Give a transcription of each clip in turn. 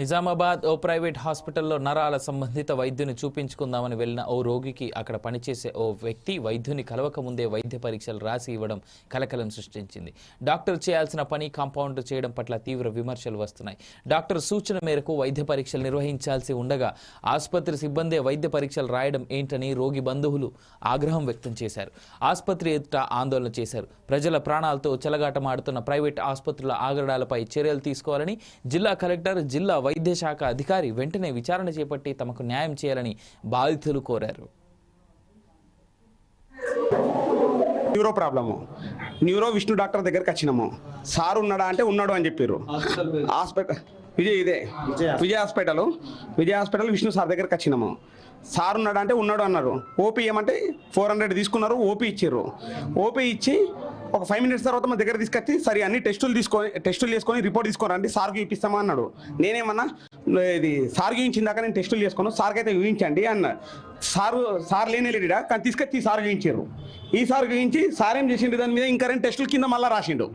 నిజామాబాద్ ఓ private హాస్పిటల్లో నరాల సంబంధిత వైద్యుని చూపించుకుందామని వెళ్ళిన ఓ రోగికి అక్కడ పనిచేసే ఓ వ్యక్తి వైద్యుని కలవక ముందే వైద్య పరీక్షలు రాసి ఇవ్వడం కలకలం సృష్టించింది. డాక్టర్ చేయాల్సిన పని కాంపౌండ్ చేయడం పట్ల తీవ్ర విమర్శలు వస్తున్నాయి. డాక్టర్ సూచన మేరకు వైద్య పరీక్షలు నిర్వహించాల్సి ఉండగా ఆసుపత్రి సిబ్బందే వైద్య పరీక్షలు రాయడం ఏంటని రోగి బంధువులు ఆగ్రహం వ్యక్తం చేశారు. ఆసుపత్రి ఎదుట ఆందోళన చేశారు. ప్రజల ప్రాణాలతో చెలగాటమాడుతున్న ప్రైవేట్ ఆసుపత్రుల ఆగడాలపై చర్యలు తీసుకోవాలని జిల్లా కలెక్టర్ జిల్లా వైద్య శాఖ అధికారి వెంటనే విచారణ చేపట్టి తమకు న్యాయం చేయాలని బాధితులు కోరారు. Neuro problem. Neuro Vishnu doctor దగ్గరికి వచ్చినాము. సార్ ఉన్నాడా అంటే ఉన్నాడు అని చెప్పారు హాస్పిటల్ విజయ్ ఇదే. Vijay? Hospital. Vijay hospital Vishnu sir దగ్గరికి వచ్చినాము. సార్ ఉన్నాడా అంటే ఉన్నాడు అన్నారు. ఓపీ ఏమంటే ఫోర్ హండ్రెడ్ తీసుకున్నారు ఓపీ ఇచ్చారు ఓపీ ఇచ్చి ఒక ఫైవ్ మినిట్స్ తర్వాత మా దగ్గర తీసుకొచ్చి సరే అన్ని టెస్టులు తీసుకొని టెస్టులు చేసుకొని రిపోర్ట్ తీసుకోరండి సార్కి చూపిస్తామా అన్నాడు. నేనేమన్నా ఇది సార్ చూపించిందాక నేను టెస్టులు చేసుకోను సార్కి అయితే చూపించండి అన్న. సారు సార్ లేనే లేడా? కానీ తీసుకొచ్చి ఈ సార్ చూపించారు ఈ సార్ గురించి సార్ ఏం చేసిండు దాని మీద? ఇంకా రెండు టెస్టుల కింద మళ్ళీ రాసిండు.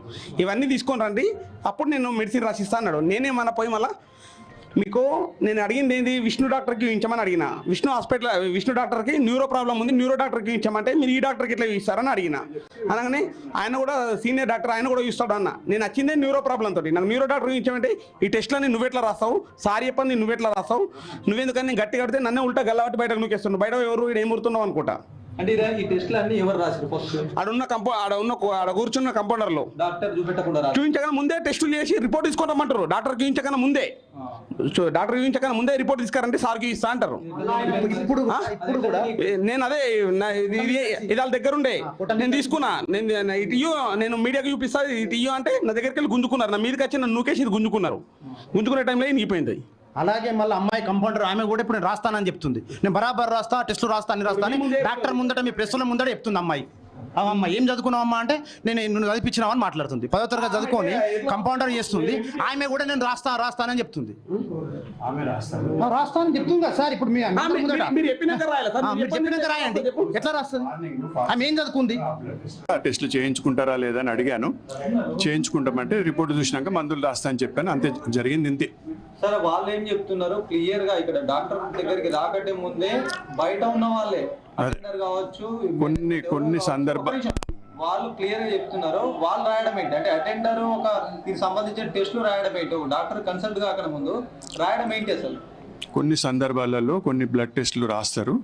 ఇవన్నీ తీసుకొని రండి అప్పుడు నేను మెడిసిన్ రాసిస్తా అన్నాడు. నేనేమన్నా పోయి మళ్ళీ మీకు నేను అడిగింది ఏంది? విష్ణు డాక్టర్కి చూపించమని అడిగిన. విష్ణు హాస్పిటల్ విష్ణు డాక్టర్కి న్యూరో ప్రాబ్లం ఉంది న్యూరో డాక్టర్కి చూపించమంటే మీరు ఈ డాక్టర్కి ఇట్లా చూస్తారని అడిగిన. అనగానే ఆయన కూడా సీనియర్ డాక్టర్ ఆయన కూడా చూస్తాడు అన్న. నేను వచ్చిందే న్యూరో ప్రాబ్లం తోటి. నాకు న్యూరో డాక్టర్ చూపించమంటే ఈ టెస్ట్లని నువ్వెట్లా రాస్తావు? సారీ చెప్పండి నువ్వెట్లా రాస్తావు? నువ్వెందుకని నేను గట్టి కడితే నన్నే ఉల్టా గల్లబట్టి బయటకు నూకేస్తున్నావు బయట ఎవరు ఏం ఏమురుతున్నావు అనుకుంటా. అంటే ఇదే ఈ టెస్ట్లు అన్ని ఎవరు రాశారు ఫస్ట్ ఆడున్న కంపౌ ఆడ ఉన్న ఆడ కూర్చున్న కంపౌండర్లు. డాక్టర్ చూపెట్టకుండా రాశారు చూపించగానే ముందే టెస్టులు చేసి రిపోర్ట్ తీసుకోవడమంటారు డాక్టర్ చూపించగానే ముందే. సో డాక్టర్ చూపించగానే ముందే రిపోర్ట్ తీసుకురంటే సార్కి ఇస్తా అంటారు. ఇప్పుడు కూడా? నేను అదే నా- ఇది ఇది- వాళ్ళ దగ్గర ఉండే. నేను తీసుకున్నా. నేను ఇటు ఇయ్యు నేను మీడియాకి చూపిస్తా. ఇటు ఇయ్యు అంటే నా దగ్గరికి వెళ్ళి గుంజుకున్నారు. నా మీదకి వచ్చి నన్ను నూకేసి ఇది గుంజుకున్నారు. గుంజుకునే టైంలో ఇనిగిపోయింది. అలాగే మళ్ళీ అమ్మాయి కంపౌండర్ ఆమె కూడా ఇప్పుడు నేను రాస్తానని చెప్తుంది. నేను బరాబర్ రాస్తా టెస్టులు రాస్తా అని డాక్టర్ ముందట మీ ప్రెస్ల ముందట చెప్తుంది అమ్మాయి. ఆ అమ్మ ఏం చదువుకున్నావు అమ్మా? అంటే నేను నువ్వు చదివించినావు అని మాట్లాడుతుంది. పదో తరగతి చదువుకొని కంపౌండర్ చేస్తుంది. ఆమె కూడా నేను రాస్తా రాస్తానని చెప్తుంది. రాస్తానని చెప్తుంది కదా సార్ ఇప్పుడు మీరు- చెప్పినాక రాయండి. ఎట్లా రాస్తుంది? ఆమె ఏం చదువుకుంది? టెస్టులు చేయించుకుంటారా లేదా అని అడిగాను. చేయించుకుంటామంటే రిపోర్ట్ చూసినాక మందులు రాస్తా అని చెప్పాను. అంతే జరిగింది ఇంతే. సరే వాళ్ళు ఏం చెప్తున్నారు? క్లియర్గా ఇక్కడ డాక్టర్ దగ్గరికి రాకటే ముందే బయట ఉన్న వాళ్ళే. అటెండర్ కావచ్చు కొన్ని కొన్ని సందర్భ ఒక్క నిమిషం. వాళ్ళు క్లియర్గా చెప్తున్నారు. వాళ్ళు రాయడం ఏంటి? అంటే అటెండర్ ఒక దీనికి సంబంధించిన టెస్టులు రాయడం ఏంటి? డాక్టర్ కన్సల్ట్ కాకుండా ముందు రాయడం ఏంటి అసలు? కొన్ని సందర్భాలలో కొన్ని బ్లడ్ టెస్టులు రాస్తారు.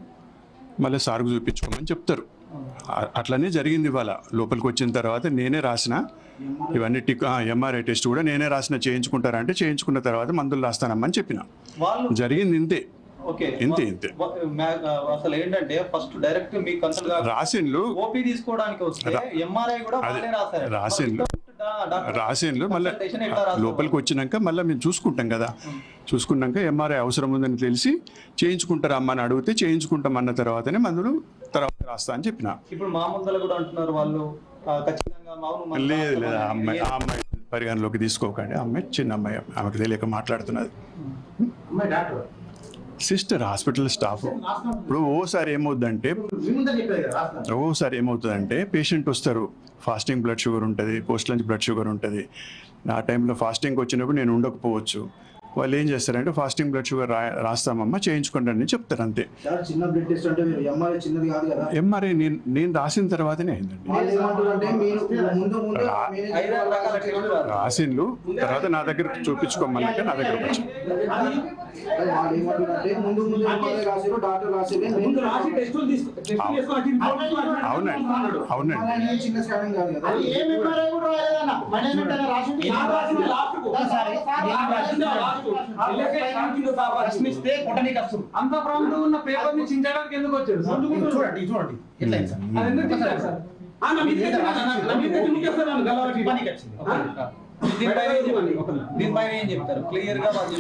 మళ్ళీ సార్కు చూపించుకోమని చెప్తారు. అట్లనే జరిగింది ఇవాళ. లోపలికి వచ్చిన తర్వాత నేనే రాసిన ఇవన్నీ టిక్ ఎంఆర్ఐ టెస్ట్ కూడా నేనే రాసిన. చేయించుకుంటారా అంటే చేయించుకున్న తర్వాత మందులు రాస్తానమ్మని చెప్పిన. జరిగింది ఇంతే. ఇంతే, ఇంతే. వ- మ్యా- అసలు ఏంటంటే ఫస్ట్ డైరెక్ట్ మీ కన్సల్ట్ కాకుండా రాసిన్లు ఓపీ తీసుకోవడానికి వస్తే రా- ఎంఆర్ఐ కూడా అదే, వాళ్ళే రాశారు. రాసిన్లు. డా- డాక్టర్ రాసేన్లు మళ్ళీ? లోపలికి వచ్చినాక మళ్ళీ మేము చూసుకుంటాం కదా. చూసుకున్నాక ఎంఆర్ఐ అవసరం ఉందని తెలిసి చేయించుకుంటారా అమ్మ అని అడిగితే చేయించుకుంటాం అన్న తర్వాతనే మందులు రాస్తా అని చెప్పిన. ఇప్పుడు మా ముందర కూడా అంటున్నారు వాళ్ళు లేదు లేదు ఆ. అమ్మాయి ఆ అమ్మాయి పరిగణలోకి తీసుకోకండి. అమ్మాయి చిన్న అమ్మాయి ఆమెకు తెలియక మాట్లాడుతున్నది. Sister hospital staff. ఇప్పుడు ఓసారి రాస్తాను ఓసారి ఏమవుతుందంటే పేషెంట్ వస్తారు. ఫాస్టింగ్ బ్లడ్ షుగర్ ఉంటుంది పోస్ట్ లంచ్ బ్లడ్ షుగర్ ఉంటుంది. ఆ టైంలో ఫాస్టింగ్ వచ్చినప్పుడు నేను ఉండకపోవచ్చు. వాళ్ళు ఏం చేస్తారంటే ఫాస్టింగ్ బ్లడ్ షుగర్ రా రాస్తామమ్మా చేయించుకోండి అని చెప్తారు అంతే. సార్ చిన్న బ్లడ్ టెస్ట్ అంటే మీరు ఎంఆర్ఐ చిన్నది కాదు కదా? ఎంఆర్ఐ నేను నేను రాసిన తర్వాతనే అయిందండి. వాళ్ళు ఏమంటారు అంటే మీరు ముందు ముందు రా- మేనేజ్ ఐదారు రకాల టెస్టులు రాస్తారు. రాసిన్లు తర్వాత నా దగ్గర చూపించుకోమన్నాక నా దగ్గర అవునండి అవునండి. రాసింది. ప్రశ్నిస్తే కొట్టనీకి వస్తుంది అంత ప్రాంతం ఉన్న పేపర్ని చించడానికి ఎందుకు వచ్చారు? చూడండి చూడండి. ఎట్లా సార్? అది ఎందుకు సార్?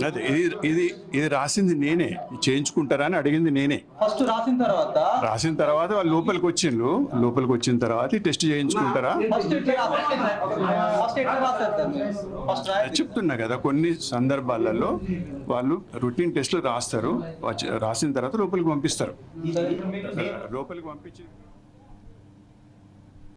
ఇది ఇది ఇది రాసింది నేనే. చేయించుకుంటారా అని అడిగింది నేనే. ఫస్ట్ రాసిన తర్వాత రాసిన తర్వాత వాళ్ళు లోపలికి వచ్చిండ్రు. లోపలికి వచ్చిన తర్వాత ఈ టెస్ట్ చేయించుకుంటారా? చెప్తున్నా కదా కొన్ని సందర్భాలలో వాళ్ళు రొటీన్ టెస్టులు రాస్తారు. రాసిన తర్వాత లోపలికి పంపిస్తారు. లోపలికి పంపించి